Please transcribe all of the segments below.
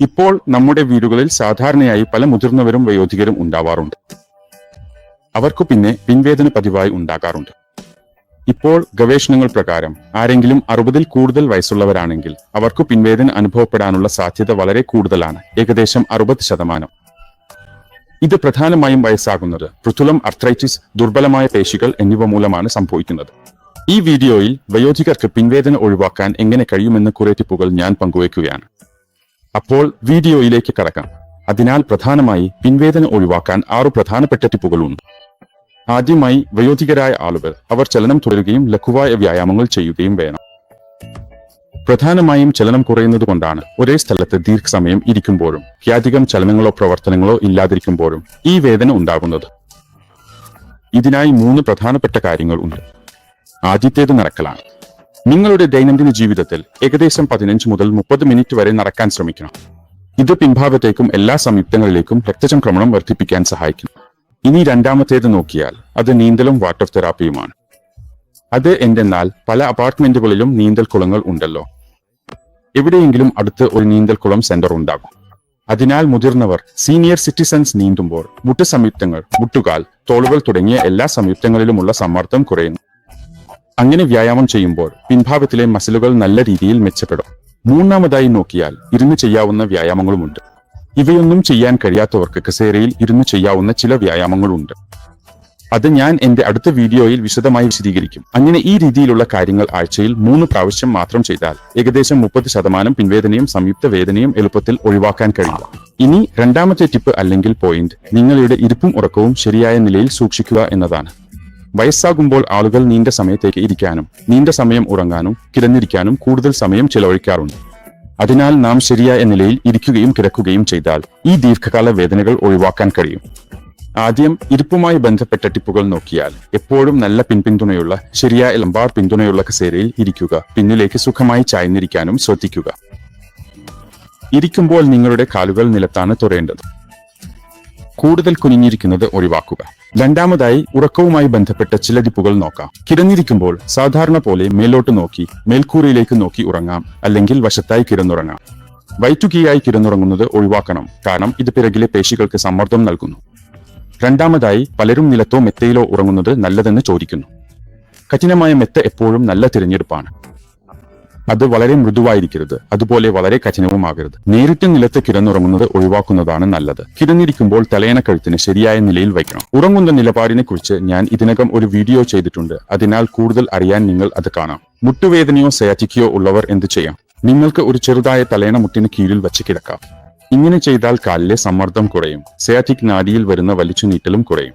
ഇപ്പോൾ നമ്മുടെ വീടുകളിൽ സാധാരണയായി പല മുതിർന്നവരും വയോധികരും ഉണ്ടാവാറുണ്ട്. അവർക്കു പിന്നെ പിൻവേദന പതിവായി ഉണ്ടാകാറുണ്ട്. ഇപ്പോൾ ഗവേഷണങ്ങൾ പ്രകാരം ആരെങ്കിലും അറുപതിൽ കൂടുതൽ വയസ്സുള്ളവരാണെങ്കിൽ അവർക്കു പിൻവേദന അനുഭവപ്പെടാനുള്ള സാധ്യത വളരെ കൂടുതലാണ് ഏകദേശം അറുപത് ശതമാനം. ഇത് പ്രധാനമായും വയസ്സാകുന്നത് പൃഥുലം അർത്രൈറ്റിസ് ദുർബലമായ പേശികൾ എന്നിവ മൂലമാണ് സംഭവിക്കുന്നത്. ഈ വീഡിയോയിൽ വയോധികർക്ക് പിൻവേദന ഒഴിവാക്കാൻ എങ്ങനെ കഴിയുമെന്ന് കുറെ ടിപ്പുകൾ ഞാൻ പങ്കുവയ്ക്കുകയാണ്. അപ്പോൾ വീഡിയോയിലേക്ക് കടക്കാം. അതിനാൽ പ്രധാനമായി പിൻവേദന ഒഴിവാക്കാൻ ആറു പ്രധാനപ്പെട്ട ടിപ്പുകളുണ്ട് ആദ്യമായി വയോധികരായ ആളുകൾ അവർ ചലനം തുടരുകയും ലഘുവായ വ്യായാമങ്ങൾ ചെയ്യുകയും വേണം. പ്രധാനമായും ചലനം കുറയുന്നത് കൊണ്ടാണ് ഒരേ സ്ഥലത്ത് ദീർഘസമയം ഇരിക്കുമ്പോഴും അധികം ചലനങ്ങളോ പ്രവർത്തനങ്ങളോ ഇല്ലാതിരിക്കുമ്പോഴും ഈ വേദന ഉണ്ടാകുന്നത്. ഇതിനായി മൂന്ന് പ്രധാനപ്പെട്ട കാര്യങ്ങൾ ഉണ്ട്. ആദ്യത്തേത് നടക്കലാണ്. നിങ്ങളുടെ ദൈനംദിന ജീവിതത്തിൽ ഏകദേശം പതിനഞ്ച് മുതൽ മുപ്പത് മിനിറ്റ് വരെ നടക്കാൻ ശ്രമിക്കണം. ഇത് പിൻഭാഗത്തേക്കും എല്ലാ സംയുക്തങ്ങളിലേക്കും രക്തചംക്രമണം വർദ്ധിപ്പിക്കാൻ സഹായിക്കും. ഇനി രണ്ടാമത്തേത് നോക്കിയാൽ അത് നീന്തലും വാട്ടർ തെറാപ്പിയുമാണ്. അത് എന്തെന്നാൽ പല അപ്പാർട്ട്മെന്റുകളിലും നീന്തൽ കുളങ്ങൾ ഉണ്ടല്ലോ. എവിടെയെങ്കിലും അടുത്ത് ഒരു നീന്തൽ കുളം സെന്റർ ഉണ്ടാകും. അതിനാൽ മുതിർന്നവർ സീനിയർ സിറ്റിസൺസ് നീന്തുമ്പോൾ മുട്ട് സംയുക്തങ്ങൾ മുട്ടുകാൽ തോളുകൾ തുടങ്ങിയ എല്ലാ സംയുക്തങ്ങളിലുമുള്ള സമ്മർദ്ദം കുറയുന്നു. അങ്ങനെ വ്യായാമം ചെയ്യുമ്പോൾ പിൻഭാഗത്തിലെ മസിലുകൾ നല്ല രീതിയിൽ മെച്ചപ്പെടും. മൂന്നാമതായി നോക്കിയാൽ ഇരുന്ന് ചെയ്യാവുന്ന വ്യായാമങ്ങളുമുണ്ട്. ഇവയൊന്നും ചെയ്യാൻ കഴിയാത്തവർക്ക് കസേരയിൽ ഇരുന്ന് ചെയ്യാവുന്ന ചില വ്യായാമങ്ങളുണ്ട്. അത് ഞാൻ എന്റെ അടുത്ത വീഡിയോയിൽ വിശദമായി വിശദീകരിക്കും. അങ്ങനെ ഈ രീതിയിലുള്ള കാര്യങ്ങൾ ആഴ്ചയിൽ മൂന്ന് പ്രാവശ്യം മാത്രം ചെയ്താൽ ഏകദേശം മുപ്പത് ശതമാനം പിൻവേദനയും സംയുക്ത വേദനയും എളുപ്പത്തിൽ ഒഴിവാക്കാൻ കഴിയും. ഇനി രണ്ടാമത്തെ ടിപ്പ് അല്ലെങ്കിൽ പോയിന്റ് നിങ്ങളുടെ ഇരിപ്പും ഉറക്കവും ശരിയായ നിലയിൽ സൂക്ഷിക്കുക എന്നതാണ്. വയസ്സാകുമ്പോൾ ആളുകൾ നീണ്ട സമയത്തേക്ക് ഇരിക്കാനും നീണ്ട സമയം ഉറങ്ങാനും കിടന്നിരിക്കാനും കൂടുതൽ സമയം ചെലവഴിക്കാറുണ്ട്. അതിനാൽ നാം ശരിയായ നിലയിൽ ഇരിക്കുകയും കിടക്കുകയും ചെയ്താൽ ഈ ദീർഘകാല വേദനകൾ ഒഴിവാക്കാൻ കഴിയും. ആദ്യം ഇരിപ്പുമായി ബന്ധപ്പെട്ട ടിപ്പുകൾ നോക്കിയാൽ എപ്പോഴും നല്ല പിൻപിന്തുണയുള്ള ശരിയായ ലംബാർ പിന്തുണയുള്ള കസേരയിൽ ഇരിക്കുക പിന്നിലേക്ക് സുഖമായി ചായ്ന്നിരിക്കാനും ശ്രദ്ധിക്കുക. ഇരിക്കുമ്പോൾ നിങ്ങളുടെ കാലുകൾ നിലത്താണ് തുറയേണ്ടത്. കൂടുതൽ കുനിഞ്ഞിരിക്കുന്നത് ഒഴിവാക്കുക. രണ്ടാമതായി ഉറക്കവുമായി ബന്ധപ്പെട്ട ചില ടിപ്പുകൾ നോക്കാം. കിടന്നിരിക്കുമ്പോൾ സാധാരണ പോലെ മേലോട്ട് നോക്കി മേൽക്കൂരയിലേക്ക് നോക്കി ഉറങ്ങാം അല്ലെങ്കിൽ വശത്തായി കിടന്നുറങ്ങാം. വയറ്റുകീയായി കിടന്നുറങ്ങുന്നത് ഒഴിവാക്കണം കാരണം ഇത് പിറകിലെ പേശികൾക്ക് സമ്മർദ്ദം നൽകുന്നു. രണ്ടാമതായി പലരും നിലത്തോ മെത്തയിലോ ഉറങ്ങുന്നത് നല്ലതെന്ന് ചോദിക്കുന്നു. കഠിനമായ മെത്ത എപ്പോഴും നല്ല തിരഞ്ഞെടുപ്പാണ്. അത് വളരെ മൃദുവായിരിക്കരുത്. അതുപോലെ വളരെ കഠിനവുമാകരുത്. നേരിട്ട് നിലത്ത് കിടന്നുറങ്ങുന്നത് ഒഴിവാക്കുന്നതാണ് നല്ലത്. കിടന്നിരിക്കുമ്പോൾ തലയണ കഴുത്തിന് ശരിയായ നിലയിൽ വയ്ക്കണം. ഉറങ്ങുന്ന നിലപാടിനെ കുറിച്ച് ഞാൻ ഇതിനകം ഒരു വീഡിയോ ചെയ്തിട്ടുണ്ട്. അതിനാൽ കൂടുതൽ അറിയാൻ നിങ്ങൾ അത് കാണാം. മുട്ടുവേദനയോ സയാറ്റിക്കയോ ഉള്ളവർ എന്ത് ചെയ്യാം? നിങ്ങൾക്ക് ഒരു ചെറുതായ തലയണ മുട്ടിന് കീഴിൽ വച്ച് കിടക്കാം. ഇങ്ങനെ ചെയ്താൽ കാലിലെ സമ്മർദ്ദം കുറയും. സയാറ്റിക് നാഡിയിൽ വരുന്ന വലിച്ചു നീട്ടലും കുറയും.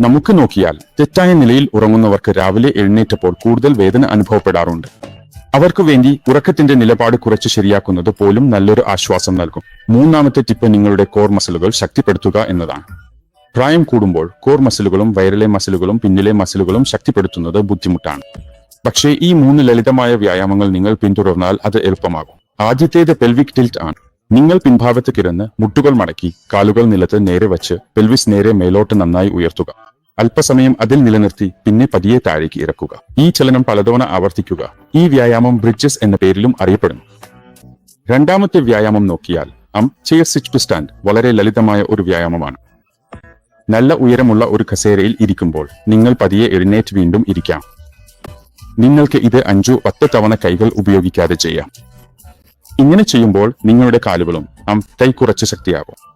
നമുക്ക് നോക്കിയാൽ തെറ്റായ നിലയിൽ ഉറങ്ങുന്നവർക്ക് രാവിലെ എഴുന്നേറ്റപ്പോൾ കൂടുതൽ വേദന അനുഭവപ്പെടാറുണ്ട്. അവർക്ക് വേണ്ടി ഉറക്കത്തിന്റെ നിലപാട് കുറച്ച് ശരിയാക്കുന്നത് പോലും നല്ലൊരു ആശ്വാസം നൽകും. മൂന്നാമത്തെ ടിപ്പ് നിങ്ങളുടെ കോർ മസിലുകൾ ശക്തിപ്പെടുത്തുക എന്നതാണ്. പ്രായം കൂടുമ്പോൾ കോർ മസിലുകളും വയറിലെ മസിലുകളും പിന്നിലെ മസിലുകളും ശക്തിപ്പെടുത്തുന്നത് ബുദ്ധിമുട്ടാണ്. പക്ഷേ ഈ മൂന്ന് ലളിതമായ വ്യായാമങ്ങൾ നിങ്ങൾ പിന്തുടർന്നാൽ അത് എളുപ്പമാകും. ആദ്യത്തേത് പെൽവിക് ടിൽറ്റ് ആണ്. നിങ്ങൾ പിൻഭാഗത്ത് കിടന്ന് മുട്ടുകൾ മടക്കി കാലുകൾ നിലത്ത് നേരെ വച്ച് പെൽവിസ് നേരെ മേലോട്ട് നന്നായി ഉയർത്തുക. അല്പസമയം അതിൽ നിലനിർത്തി പിന്നെ പതിയെ താഴേക്ക് ഇറക്കുക. ഈ ചലനം പലതവണ ആവർത്തിക്കുക. ഈ വ്യായാമം ബ്രിഡ്ജസ് എന്ന പേരിലും അറിയപ്പെടുന്നു. രണ്ടാമത്തെ വ്യായാമം നോക്കിയാൽ um chair sit to stand വളരെ ലളിതമായ ഒരു വ്യായാമമാണ്. നല്ല ഉയരമുള്ള ഒരു കസേരയിൽ ഇരിക്കുമ്പോൾ നിങ്ങൾ പതിയെ എഴുന്നേറ്റ് വീണ്ടും ഇരിക്കാം. നിങ്ങൾക്ക് ഇത് അഞ്ചു പത്ത് തവണ കൈകൾ ഉപയോഗിക്കാതെ ചെയ്യാം. ഇങ്ങനെ ചെയ്യുമ്പോൾ നിങ്ങളുടെ കാലുകളും അം കൈ കുറച്ച് ശക്തിയാകും.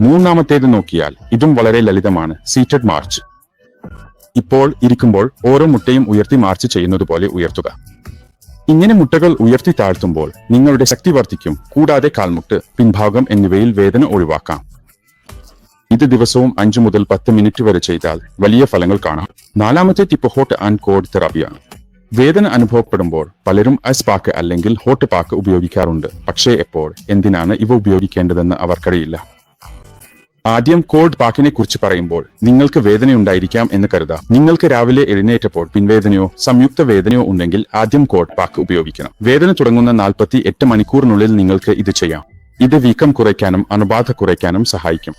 മൂന്നാമത്തേത് നോക്കിയാൽ ഇതും വളരെ ലളിതമാണ്. സീറ്റഡ് മാർച്ച് ഇപ്പോൾ ഇരിക്കുമ്പോൾ ഓരോ മുട്ടയും ഉയർത്തി മാർച്ച് ചെയ്യുന്നത് പോലെ ഉയർത്തുക. ഇങ്ങനെ മുട്ടകൾ ഉയർത്തി താഴ്ത്തുമ്പോൾ നിങ്ങളുടെ ശക്തി വർദ്ധിക്കും. കൂടാതെ കാൽമുട്ട് പിൻഭാഗം എന്നിവയിൽ വേദന ഒഴിവാക്കാം. ഇത് ദിവസവും അഞ്ചു മുതൽ പത്ത് മിനിറ്റ് വരെ ചെയ്താൽ വലിയ ഫലങ്ങൾ കാണാം. നാലാമത്തെ ടിപ്പ് ഹോട്ട് ആൻഡ് കോഡ് തെറാപ്പിയാണ് വേദന അനുഭവപ്പെടുമ്പോൾ പലരും ഐസ് പാക്ക് അല്ലെങ്കിൽ ഹോട്ട് പാക്ക് ഉപയോഗിക്കാറുണ്ട്. പക്ഷേ എപ്പോൾ എന്തിനാണ് ഇവ ഉപയോഗിക്കേണ്ടതെന്ന് അവർക്കറിയില്ല. ആദ്യം കോൾഡ് പാക്കിനെ കുറിച്ച് പറയുമ്പോൾ നിങ്ങൾക്ക് വേദനയുണ്ടായിരിക്കാം എന്ന് കരുതാം. നിങ്ങൾക്ക് രാവിലെ എഴുന്നേറ്റപ്പോൾ പിൻവേദനയോ സംയുക്ത വേദനയോ ഉണ്ടെങ്കിൽ ആദ്യം കോൾഡ് പാക്ക് ഉപയോഗിക്കണം. വേദന തുടങ്ങുന്ന നാൽപ്പത്തി എട്ട് മണിക്കൂറിനുള്ളിൽ നിങ്ങൾക്ക് ഇത് ചെയ്യാം. ഇത് വീക്കം കുറയ്ക്കാനും അണുബാധ കുറയ്ക്കാനും സഹായിക്കും.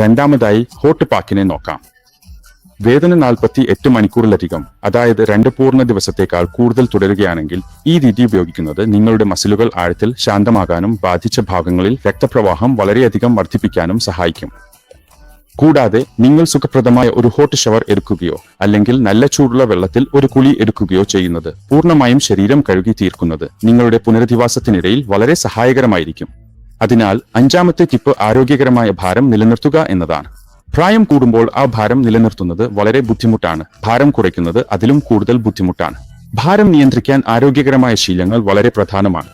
രണ്ടാമതായി ഹോട്ട് പാക്കിനെ നോക്കാം. വേദന നാൽപ്പത്തി എട്ട് മണിക്കൂറിലധികം അതായത് രണ്ട് പൂർണ ദിവസത്തേക്കാൾ കൂടുതൽ തുടരുകയാണെങ്കിൽ ഈ രീതി ഉപയോഗിക്കുന്നത് നിങ്ങളുടെ മസിലുകൾ ആഴത്തിൽ ശാന്തമാകാനും ബാധിച്ച ഭാഗങ്ങളിൽ രക്തപ്രവാഹം വളരെയധികം വർദ്ധിപ്പിക്കാനും സഹായിക്കും. കൂടാതെ നിങ്ങൾ സുഖപ്രദമായ ഒരു ഹോട്ട് ഷവർ എടുക്കുകയോ അല്ലെങ്കിൽ നല്ല ചൂടുള്ള വെള്ളത്തിൽ ഒരു കുളി എടുക്കുകയോ ചെയ്യുന്നത് പൂർണമായും ശരീരം കഴുകി തീർക്കുന്നത് നിങ്ങളുടെ പുനരധിവാസത്തിനിടയിൽ വളരെ സഹായകരമായിരിക്കും. അതിനാൽ അഞ്ചാമത്തെ ടിപ്പ് ആരോഗ്യകരമായ ഭാരം നിലനിർത്തുക എന്നതാണ്. പ്രായം കൂടുമ്പോൾ ആ ഭാരം നിലനിർത്തുന്നത് വളരെ ബുദ്ധിമുട്ടാണ്. ഭാരം കുറയ്ക്കുന്നത് അതിലും കൂടുതൽ ബുദ്ധിമുട്ടാണ്. ഭാരം നിയന്ത്രിക്കാൻ ആരോഗ്യകരമായ ശീലങ്ങൾ വളരെ പ്രധാനമാണ്.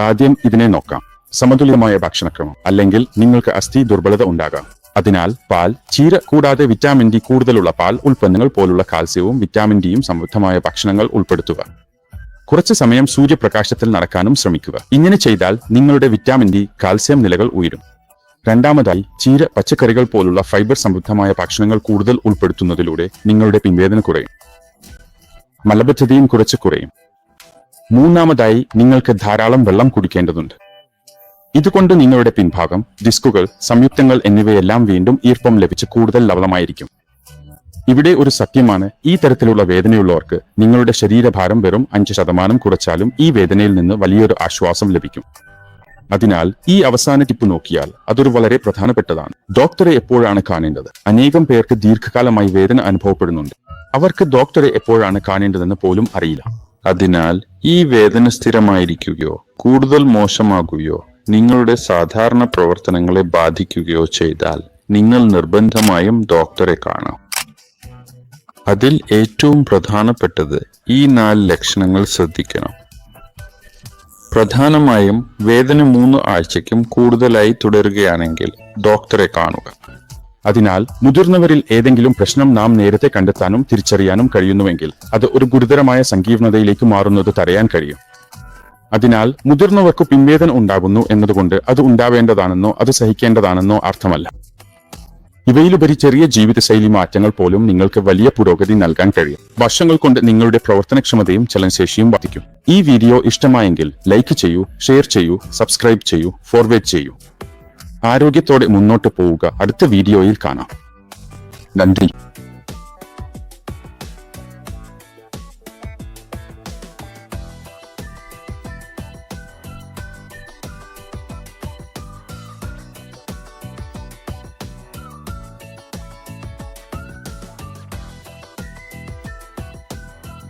ആദ്യം ഇതിനെ നോക്കാം. സമതുലിതമായ ഭക്ഷണക്രമം അല്ലെങ്കിൽ നിങ്ങൾക്ക് അസ്ഥി ദുർബലത ഉണ്ടാകാം. അതിനാൽ പാൽ ചീര കൂടാതെ വിറ്റാമിൻ ഡി കൂടുതലുള്ള പാൽ ഉൽപ്പന്നങ്ങൾ പോലുള്ള കാൽസ്യവും വിറ്റാമിൻ ഡിയും സമൃദ്ധമായ ഭക്ഷണങ്ങൾ ഉൾപ്പെടുത്തുക. കുറച്ച് സമയം സൂര്യപ്രകാശത്തിൽ നടക്കാനും ശ്രമിക്കുക. ഇങ്ങനെ ചെയ്താൽ നിങ്ങളുടെ വിറ്റാമിൻ ഡി കാൽസ്യം നിലകൾ ഉയരും. രണ്ടാമതായി ചീര പച്ചക്കറികൾ പോലുള്ള ഫൈബർ സമൃദ്ധമായ ഭക്ഷണങ്ങൾ കൂടുതൽ ഉൾപ്പെടുത്തുന്നതിലൂടെ നിങ്ങളുടെ പിൻവേദന കുറയും. മലബദ്ധതയും കുറച്ച് കുറയും. മൂന്നാമതായി നിങ്ങൾക്ക് ധാരാളം വെള്ളം കുടിക്കേണ്ടതുണ്ട്. ഇതുകൊണ്ട് നിങ്ങളുടെ പിൻഭാഗം ഡിസ്കുകൾ സംയുക്തങ്ങൾ എന്നിവയെല്ലാം വീണ്ടും ഈർപ്പം ലഭിച്ച് കൂടുതൽ ലവളമായിരിക്കും. ഇവിടെ ഒരു സത്യമാണ് ഈ തരത്തിലുള്ള വേദനയുള്ളവർക്ക് നിങ്ങളുടെ ശരീരഭാരം വെറും അഞ്ച് ശതമാനം കുറച്ചാലും ഈ വേദനയിൽ നിന്ന് വലിയൊരു ആശ്വാസം ലഭിക്കും. അതിനാൽ ഈ അവസാന ടിപ്പ് നോക്കിയാൽ അതൊരു വളരെ പ്രധാനപ്പെട്ടതാണ്. ഡോക്ടറെ എപ്പോഴാണ് കാണേണ്ടത്? അനേകം പേർക്ക് ദീർഘകാലമായി വേദന അനുഭവപ്പെടുന്നുണ്ട്. അവർക്ക് ഡോക്ടറെ എപ്പോഴാണ് കാണേണ്ടതെന്ന് പോലും അറിയില്ല. അതിനാൽ ഈ വേദന സ്ഥിരമായിരിക്കുകയോ കൂടുതൽ മോശമാകുകയോ നിങ്ങളുടെ സാധാരണ പ്രവർത്തനങ്ങളെ ബാധിക്കുകയോ ചെയ്താൽ നിങ്ങൾ നിർബന്ധമായും ഡോക്ടറെ കാണാം. അതിൽ ഏറ്റവും പ്രധാനപ്പെട്ടത് ഈ നാല് ലക്ഷണങ്ങൾ ശ്രദ്ധിക്കണം. പ്രധാനമായും വേദന മൂന്ന് ആഴ്ചയ്ക്കും കൂടുതലായി തുടരുകയാണെങ്കിൽ ഡോക്ടറെ കാണുക. അതിനാൽ മുതിർന്നവരിൽ ഏതെങ്കിലും പ്രശ്നം നാം നേരത്തെ കണ്ടെത്താനും തിരിച്ചറിയാനും കഴിയുന്നുവെങ്കിൽ അത് ഒരു ഗുരുതരമായ സങ്കീർണതയിലേക്ക് മാറുന്നത് തടയാൻ കഴിയും. അതിനാൽ മുതിർന്നവർക്ക് പിൻവേദന ഉണ്ടാകുന്നു എന്നതുകൊണ്ട് അത് ഉണ്ടാവേണ്ടതാണെന്നോ അത് സഹിക്കേണ്ടതാണെന്നോ അർത്ഥമല്ല. ഇവയിലുപരി ചെറിയ ജീവിതശൈലി മാറ്റങ്ങൾ പോലും നിങ്ങൾക്ക് വലിയ പുരോഗതി നൽകാൻ കഴിയും. വർഷങ്ങൾ കൊണ്ട് നിങ്ങളുടെ പ്രവർത്തനക്ഷമതയും ചലനശേഷിയും വർദ്ധിക്കും. ഈ വീഡിയോ ഇഷ്ടമായെങ്കിൽ ലൈക്ക് ചെയ്യൂ ഷെയർ ചെയ്യൂ സബ്സ്ക്രൈബ് ചെയ്യൂ ഫോർവേഡ് ചെയ്യൂ. ആരോഗ്യത്തോടെ മുന്നോട്ട് പോവുക. അടുത്ത വീഡിയോയിൽ കാണാം. നന്ദി.